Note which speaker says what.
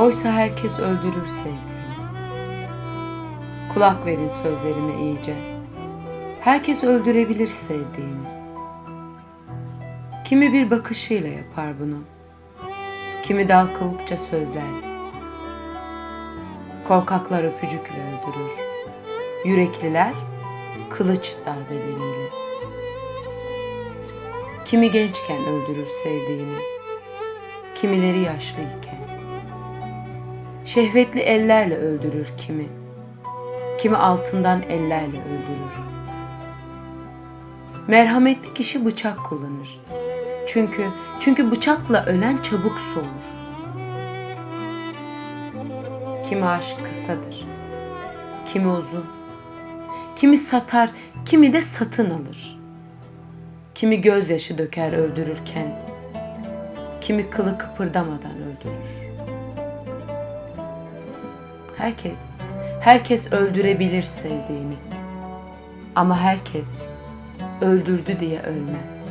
Speaker 1: Oysa herkes öldürür sevdiğini. Kulak verin sözlerime iyice. Herkes öldürebilir sevdiğini. Kimi bir bakışıyla yapar bunu. Kimi dal kavukça sözlerle. Korkaklar öpücükle öldürür. Yürekliler kılıç darbeleriyle. Kimi gençken öldürür sevdiğini. Kimileri yaşlıyken. Şehvetli ellerle öldürür kimi. Kimi altından ellerle öldürür. Merhametli kişi bıçak kullanır. Çünkü çünkü bıçakla ölen çabuk soğur. Kimi aşk kısadır. Kimi uzun. Kimi satar, kimi de satın alır. Kimi gözyaşı döker öldürürken, kimi kılı kıpırdamadan öldürür. Herkes, herkes öldürebilir sevdiğini. Ama herkes öldürdü diye ölmez.